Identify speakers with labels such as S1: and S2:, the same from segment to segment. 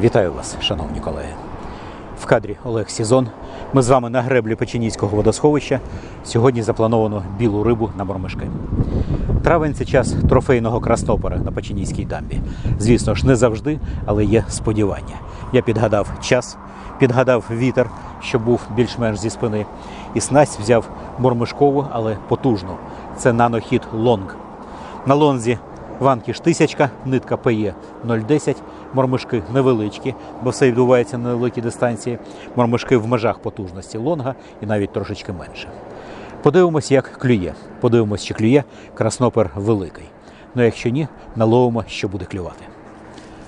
S1: Вітаю вас, шановні колеги. В кадрі Олег Сізон. Ми з вами на греблі Печеніського водосховища. Сьогодні заплановано білу рибу на мормишки. Травень це час трофейного краснопера на Печеніській дамбі. Звісно ж, не завжди, але є сподівання. Я підгадав час, підгадав вітер, що був більш-менш зі спини, і снасть взяв мормишкову, але потужну. Це нанохід лонг. На лонзі ванкіш тисячка, нитка ПЕ 0,10, мормишки невеличкі, бо все відбувається на невеликій дистанції. Мормишки в межах потужності лонга і навіть трошечки менше. Подивимось, як клює. Подивимось, чи клює краснопер великий. Ну якщо ні, наловимо, що буде клювати.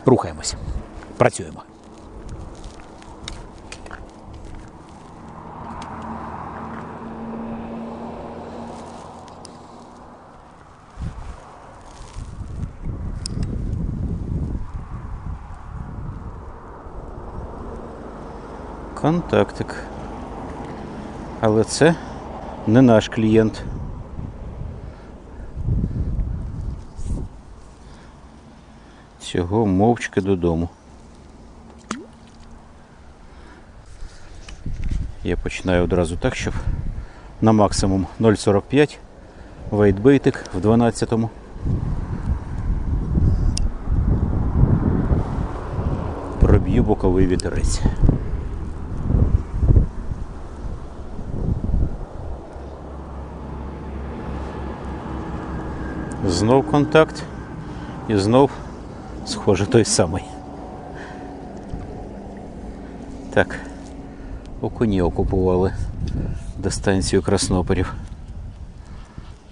S1: Рухаємось. Працюємо. Контактик. Але це не наш клієнт. Цього мовчки додому. Я починаю одразу так, щоб на максимум 0,45 вейтбейтик в 12-му. Проб'ю боковий вітерець. Знов контакт і знов, схоже, той самий. Так, окуні окупували дистанцію красноперів.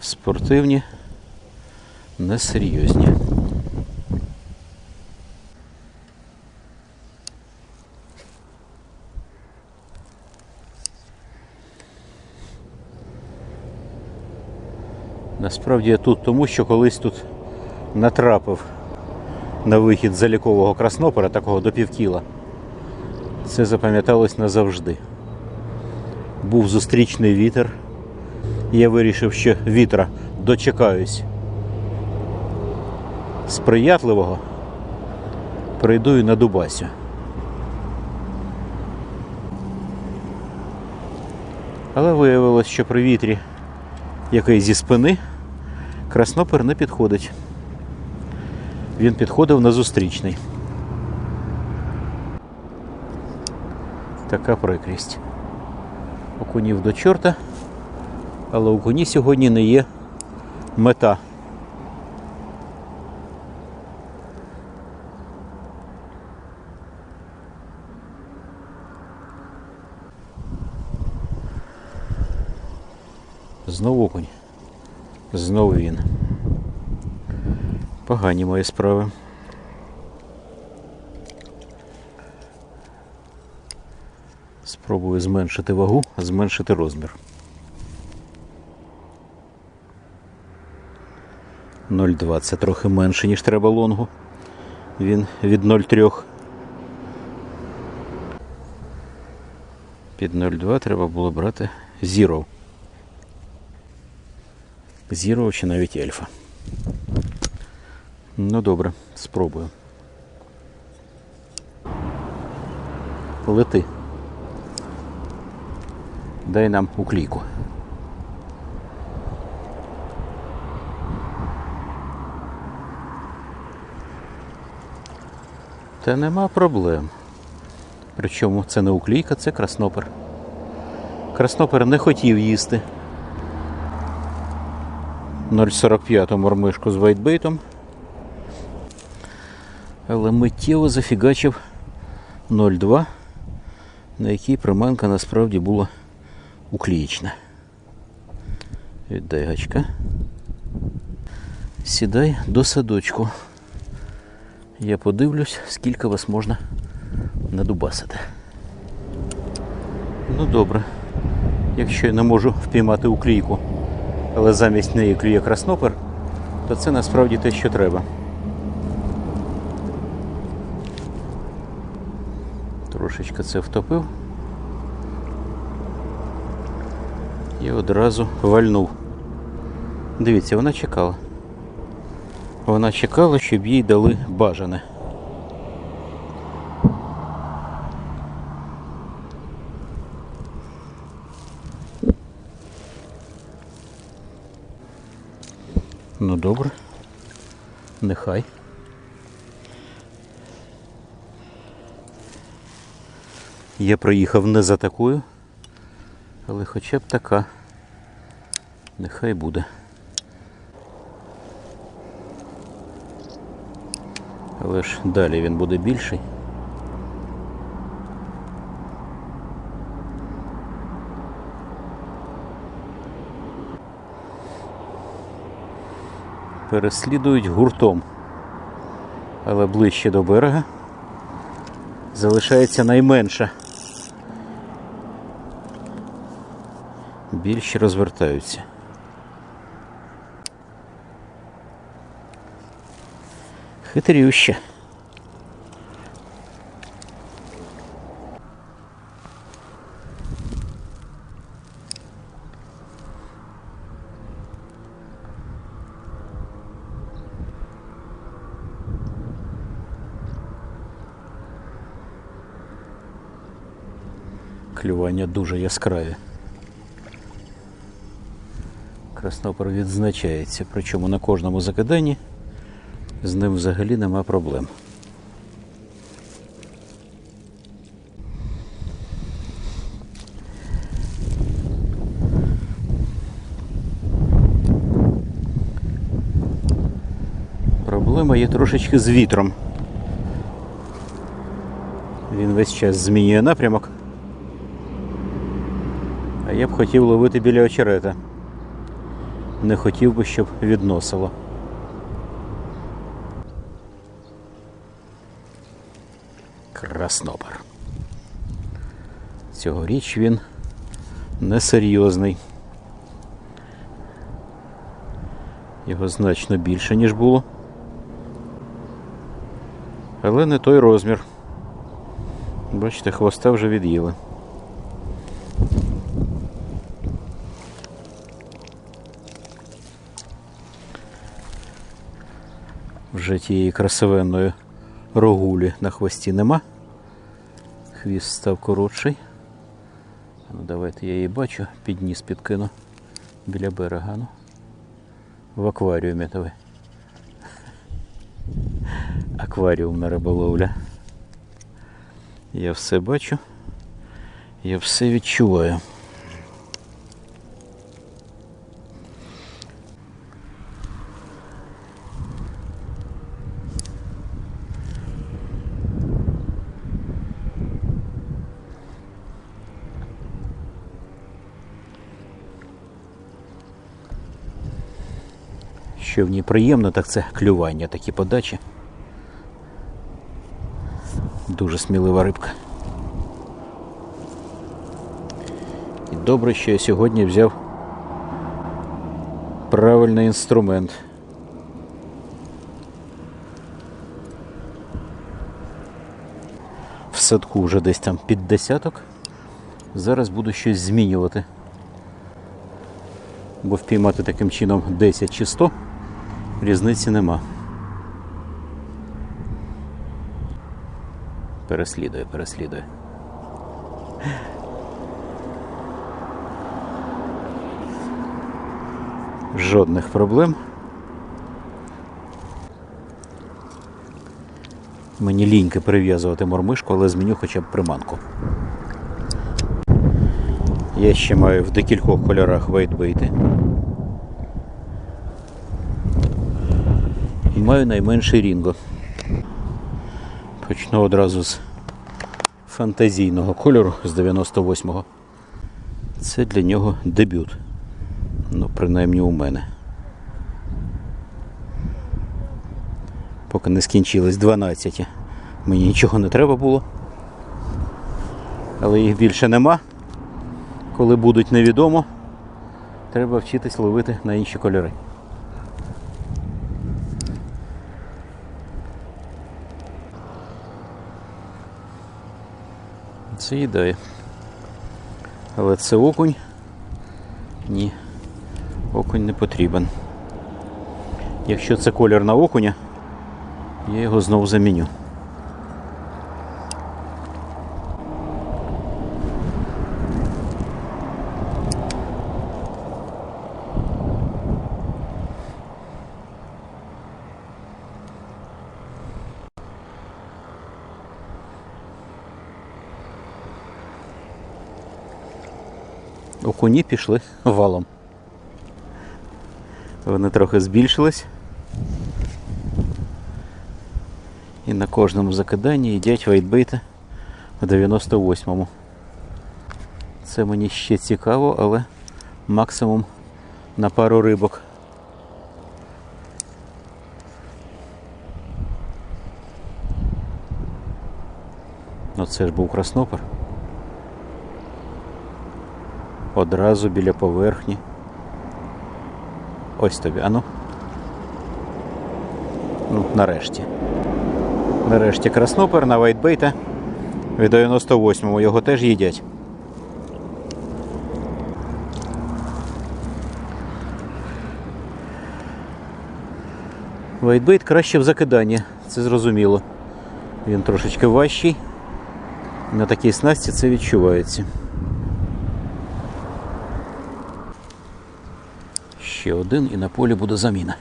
S1: Спортивні, несерйозні. Насправді я тут тому, що колись тут натрапив на вихід залікового краснопера, такого до півкіла. Це запам'яталось назавжди. Був зустрічний вітер. Я вирішив, що вітра дочекаюсь сприятливого, прийду і на Дубасю. Але виявилось, що при вітрі який зі спини, краснопер не підходить. Він підходив на зустрічний. Така прикрість. Окунів до чорта, але у коні сьогодні не є мета. Знову окунь. Знову він. Погані мої справи. Спробую зменшити вагу, зменшити розмір. 0,2 це трохи менше, ніж треба лонгу. Він від 0,3. Під 0,2 треба було брати Zero. Зіро чи навіть ельфа. Ну добре, спробую. Лети. Дай нам уклійку. Та нема проблем. Причому це не уклійка, це краснопер. Краснопер не хотів їсти. 0,45 мормишку з вайтбейтом. Але миттєво зафігачив 0,2, на якій приманка насправді була уклеєчна. Віддай гачка. Сідай до садочку. Я подивлюсь, скільки вас можна надубасити. Ну добре. Якщо я не можу впіймати уклійку, але замість неї клює краснопер, то це насправді те, що треба. Трошечки це втопив і одразу вальнув. Дивіться, вона чекала. Вона чекала, щоб їй дали бажане. Ну добре. Нехай. Я проїхав не за такою, але хоча б така. Нехай буде. Але ж далі він буде більший. Переслідують гуртом, але ближче до берега залишається найменша. Більші розвертаються. Хитрюща. Клювання дуже яскраві. Краснопер відзначається, причому на кожному закиданні з ним взагалі нема проблем. Проблема є трошечки з вітром. Він весь час змінює напрямок. Я б хотів ловити біля очерета. Не хотів би, щоб відносило. Краснопер. Цьогоріч він несерйозний. Його значно більше, ніж було. Але не той розмір. Бачите, хвоста вже від'їли. Вже тієї красивенної рогулі на хвості нема. Хвіст став коротший. Ну, давайте я її бачу, підніс підкину біля берега. Ну. В акваріумі то ви. Акваріумна риболовля. Я все бачу, я все відчуваю. Що в ній приємно, так це клювання, такі подачі. Дуже смілива рибка. І добре, що я сьогодні взяв правильний інструмент. В садку вже десь там під десяток. Зараз буду щось змінювати. Бо впіймати таким чином 10 чи 100 різниці нема. Переслідує, переслідує. Жодних проблем. Мені ліньки перев'язувати мормишку, але зміню хоча б приманку. Я ще маю в декількох кольорах вейтбейти. Маю найменший рінго. Почну одразу з фантазійного кольору з 98-го. Це для нього дебют. Ну, принаймні у мене. Поки не скінчились 12. Мені нічого не треба було. Але їх більше нема. Коли будуть невідомо, треба вчитись ловити на інші кольори. Це їдає. Але це окунь. Ні. Окунь не потрібен. Якщо це колір на окуня, я його знову заміню. Окуні пішли валом. Вони трохи збільшились. І на кожному закиданні їдять вайтбейти в 98-му. Це мені ще цікаво, але максимум на пару рибок. Ну це ж був краснопер. Одразу біля поверхні. Ось тобі, ану. Ну, нарешті. Нарешті краснопер на вайтбейта від 98-му його теж їдять. Вайтбейт краще в закиданні, це зрозуміло. Він трошечки важчий. На такій снасті це відчувається. Ще один і на полі буде заміна.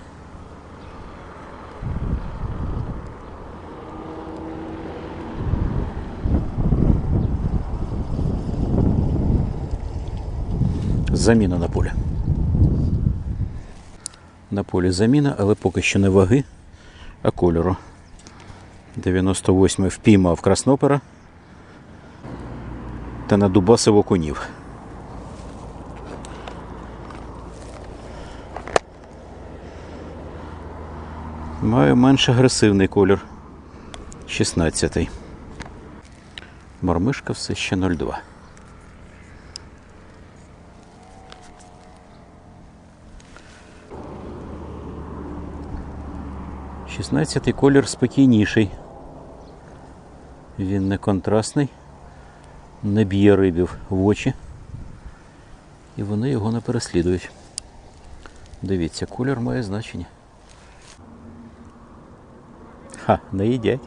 S1: Заміна на полі. На полі заміна, але поки що не ваги, а кольору. 98 впіймав краснопера та надубасив окунів. Маю менш агресивний колір. 16. Мормишка все ще 02. Шістнадцятий колір спокійніший. Він не контрастний, не б'є рибів в очі. І вони його не переслідують. Дивіться, колір має значення. Ха, не їдять.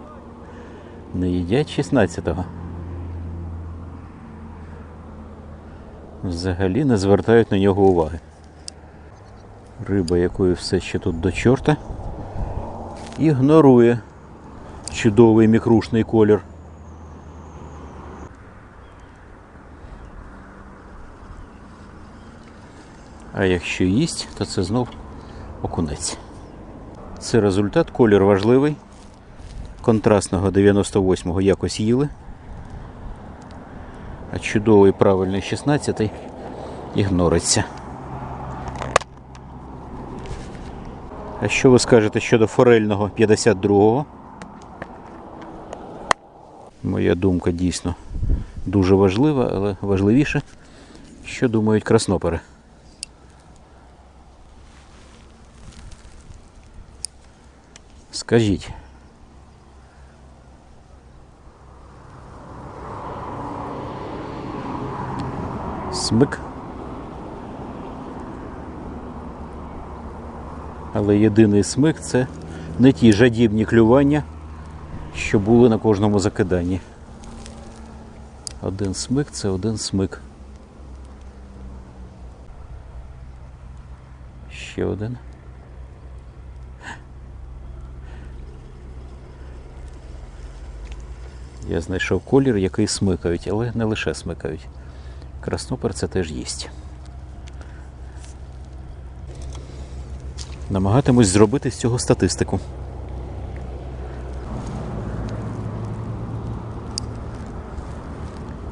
S1: Не їдять 16-го. Взагалі не звертають на нього уваги. Риба, якої все ще тут до чорта, ігнорує чудовий мікрушний колір. А якщо їсть, то це знов окунець. Це результат, колір важливий. Контрастного 98-го якось їли. А чудовий правильний 16-й ігнориться. А що ви скажете щодо форельного 52-го? Моя думка дійсно дуже важлива, але важливіше, що думають краснопери. Скажіть. Смик. Але єдиний смик це не ті жадібні клювання, що були на кожному закиданні. Один смик це один смик. Ще один. Я знайшов колір, який смикають, але не лише смикають. Краснопер це теж їсть. Намагатимусь зробити з цього статистику.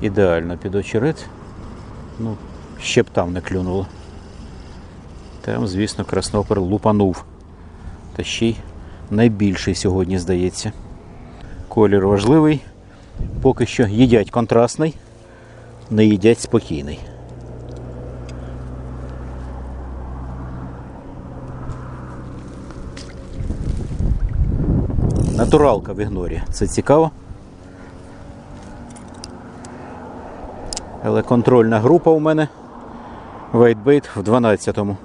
S1: Ідеально під очерет. Ну, ще б там не клюнуло. Там, звісно, краснопер лупанув. Та ще й найбільший сьогодні, здається. Колір важливий. Поки що їдять контрастний, не їдять спокійний. Натуралка в ігнорі. Це цікаво. Але контрольна група у мене Вейтбейт в 12-му.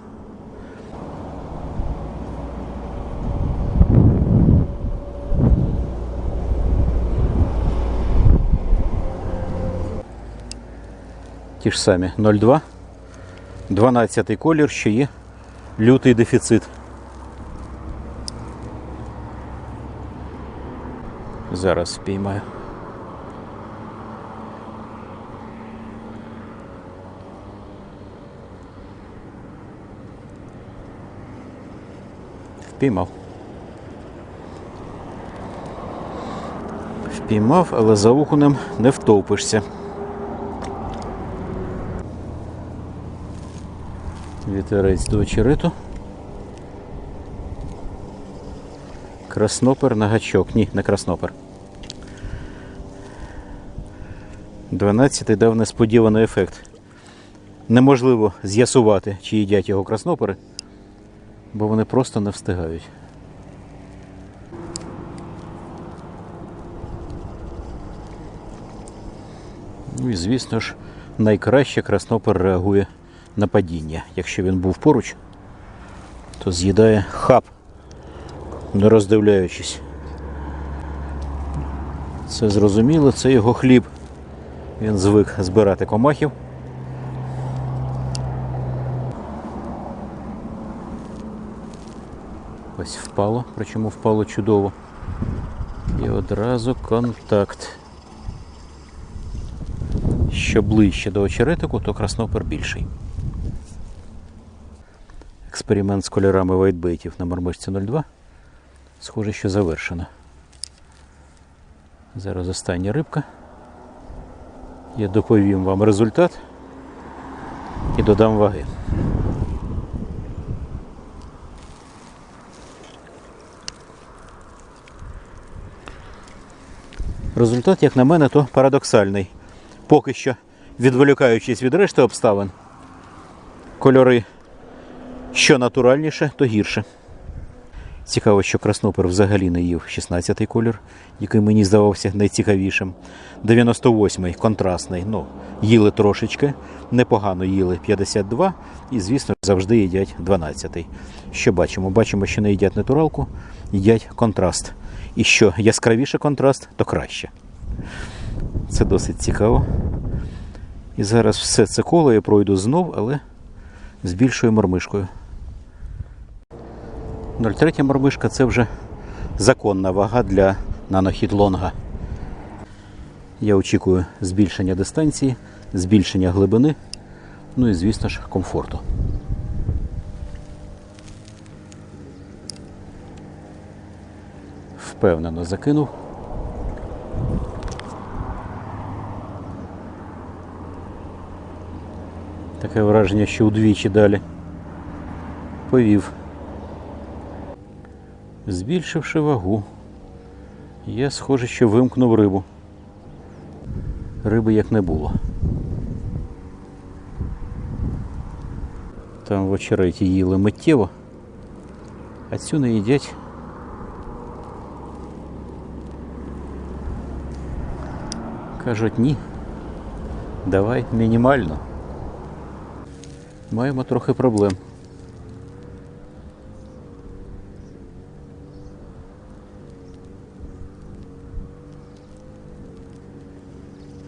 S1: Ті ж самі 0,2, 12 колір, ще є лютий дефіцит. Зараз спіймаю. Впіймав. Впіймав, але за окунем не втовпишся. Вітерець до очерету. Краснопер на гачок. Ні, не краснопер. 12 дав несподіваний ефект. Неможливо з'ясувати, чи їдять його краснопери, бо вони просто не встигають. Ну і звісно ж, найкраще краснопер реагує на падіння. Якщо він був поруч, то з'їдає хап, не роздивляючись. Це зрозуміло, це його хліб. Він звик збирати комахів. Ось впало, причому впало чудово. І одразу контакт. Що ближче до очеретику, то краснопер більший. Експеримент з кольорами вайтбейтів на мормишці 02. Схоже, що завершено. Зараз остання рибка. Я доповім вам результат і додам ваги. Результат, як на мене, то парадоксальний. Поки що, відволікаючись від решти обставин, кольори що натуральніше, то гірше. Цікаво, що краснопер взагалі не їв 16-й колір, який мені здавався найцікавішим. 98-й контрастний. Ну, їли трошечки, непогано їли 52 і, звісно, завжди їдять 12-й. Що бачимо? Бачимо, що не їдять натуралку, їдять контраст. І що яскравіше контраст, то краще. Це досить цікаво. І зараз все це коло я пройду знов, але з більшою мормишкою. 0,3 мормишка це вже законна вага для нанохід лонга. Я очікую збільшення дистанції, збільшення глибини, ну і, звісно ж, комфорту. Впевнено закинув. Таке враження, що удвічі далі. Повів. Збільшивши вагу, я схоже, що вимкнув рибу. Риби як не було. Там в очереті їли миттєво, а цю не їдять. Кажуть ні. Давай мінімально. Маємо трохи проблем.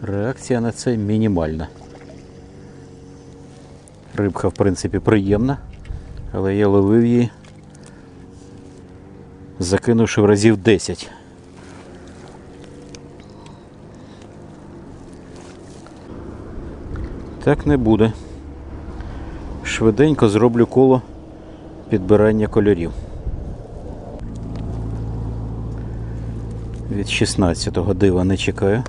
S1: Реакція на це мінімальна. Рибка, в принципі, приємна, але я ловив її, закинувши в разів 10. Так не буде. Швиденько зроблю коло підбирання кольорів. Від 16-го дива не чекаю.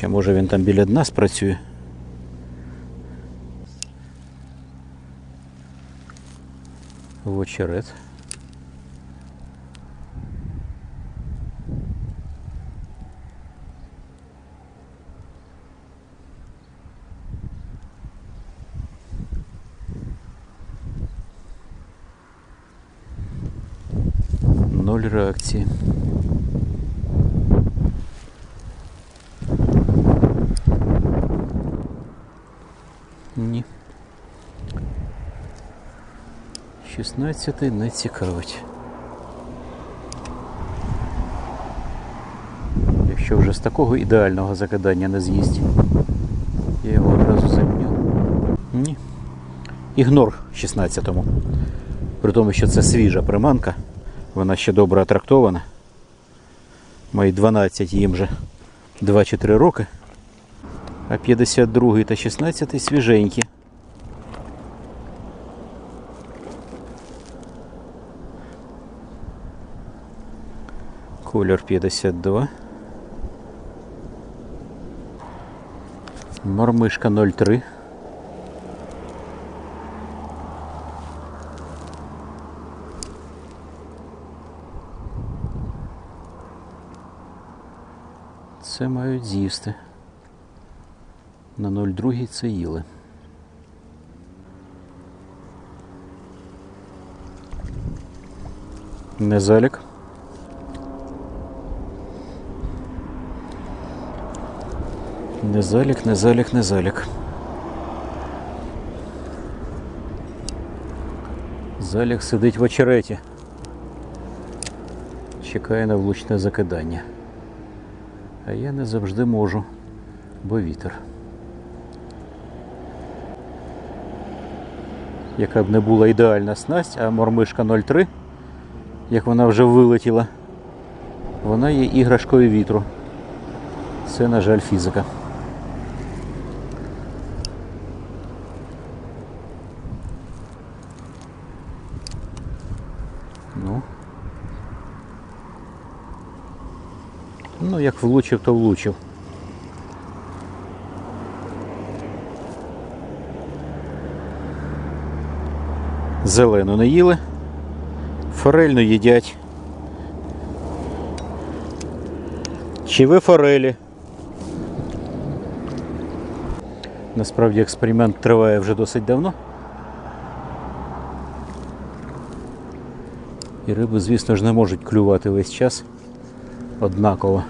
S1: Хоча може він там біля дна спрацює. В очерет. Ноль реакції. Ні. 16 не цікавить. Якщо вже з такого ідеального закидання не з'їсть, я його одразу заміню. Ні. Ігнор 16-му. При тому, що це свіжа приманка, вона ще добре атрактована. Мої 12 їм вже 2 чи 3 роки. А 52 та 16 свіженькі. Колір 52. Мормишка 03. Це мають з'їсти. На 02 це їли. Не залік. Не залік, не залік, не залік. Залік сидить в очереті. Чекає на влучне закидання. А я не завжди можу, бо вітер. Яка б не була ідеальна снасть, а мормишка 03, як вона вже вилетіла, вона є іграшкою вітру. Це, на жаль, фізика. Ну. Ну, влучив, то влучив. Зелену не їли, форельну їдять. Чи ви форелі? Насправді експеримент триває вже досить давно. І риби, звісно ж, не можуть клювати весь час однаково.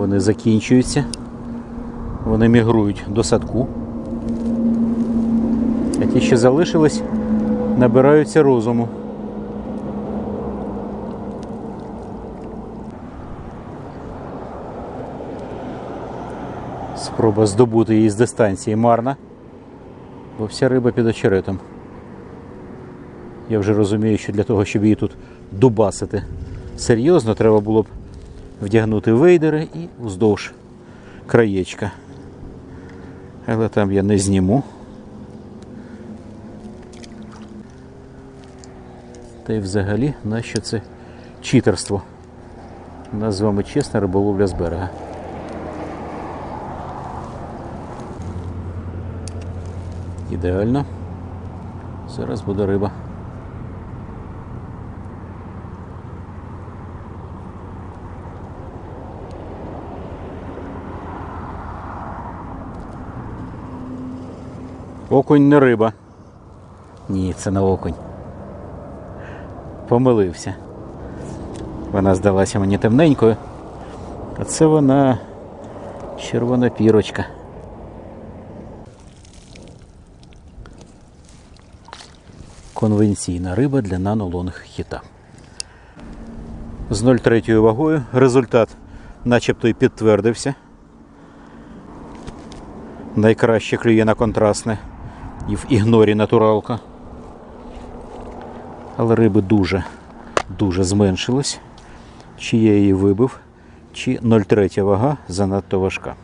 S1: Вони закінчуються, вони мігрують до садку. А ті, що залишились, набираються розуму. Спроба здобути її з дистанції марна, бо вся риба під очеретом. Я вже розумію, що для того, щоб її тут дубасити серйозно, треба було б вдягнути вейдери і уздовж краєчка. Але там я не зніму. Та й взагалі, нащо це читерство? У нас з вами чесна риболовля з берега. Ідеально. Зараз буде риба. Окунь не риба. Ні, це не окунь. Помилився. Вона здалася мені темненькою. А це вона червона пірочка. Конвенційна риба для нанолонг хіта. З 0,3 вагою результат начебто і підтвердився. Найкраще клює на контрастне і в ігнорі натуралка. Але риби дуже, дуже зменшились. Чи я її вибив, чи 0,3 вага занадто важка.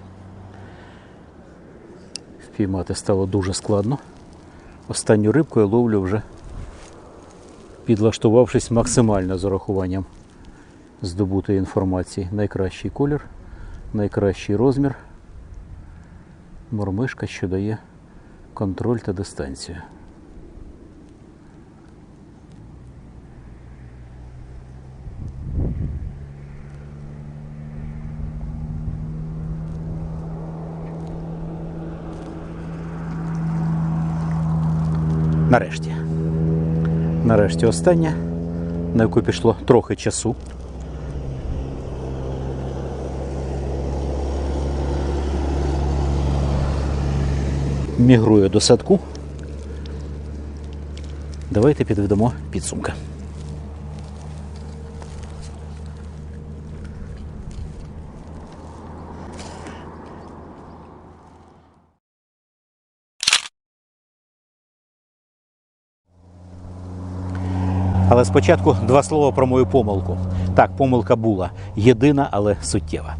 S1: Впіймати стало дуже складно. Останню рибку я ловлю вже підлаштувавшись максимально з урахуванням здобутої інформації. Найкращий колір, найкращий розмір. Мормишка, що дає контроль та дистанцію. Нарешті. Нарешті остання, на яку пішло трохи часу. Мігрує до садку. Давайте підведемо підсумки. Але спочатку два слова про мою помилку. Так, помилка була єдина, але суттєва.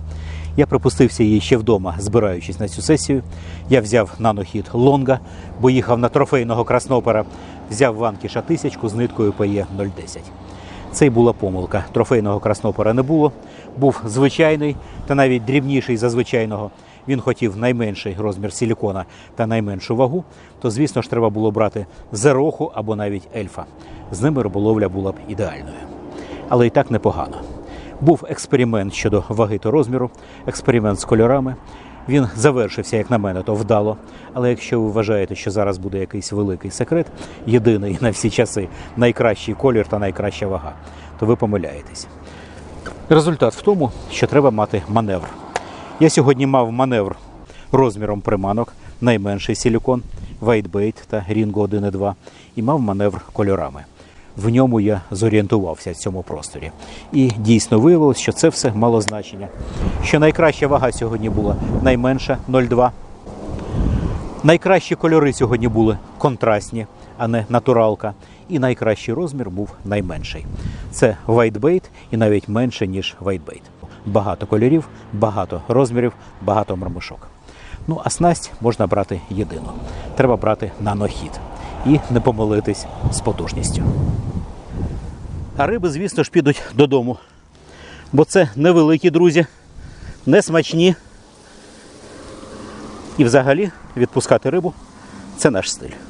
S1: Я припустився її ще вдома, збираючись на цю сесію. Я взяв нанохід Лонга, бо їхав на трофейного краснопера, взяв ванкіша тисячку з ниткою PE 010. Це й була помилка. Трофейного краснопера не було. Був звичайний та навіть дрібніший за звичайного. Він хотів найменший розмір силікона та найменшу вагу, то звісно ж треба було брати зероху або навіть ельфа. З ними риболовля була б ідеальною. Але і так непогано. Був експеримент щодо ваги та розміру, експеримент з кольорами. Він завершився, як на мене, то вдало. Але якщо ви вважаєте, що зараз буде якийсь великий секрет, єдиний на всі часи, найкращий колір та найкраща вага, то ви помиляєтесь. Результат в тому, що треба мати маневр. Я сьогодні мав маневр розміром приманок, найменший силікон, Whitebait та Ringo 1.2 і мав маневр кольорами. В ньому я зорієнтувався в цьому просторі. І дійсно виявилось, що це все мало значення. Що найкраща вага сьогодні була найменша 0,2. Найкращі кольори сьогодні були контрастні, а не натуралка. І найкращий розмір був найменший. Це whitebait і навіть менше, ніж whitebait. Багато кольорів, багато розмірів, багато мармишок. Ну а снасть можна брати єдину. Треба брати нанохід і не помилитись з потужністю. А риби, звісно ж, підуть додому. Бо це невеликі друзі, не смачні. І взагалі відпускати рибу це наш стиль.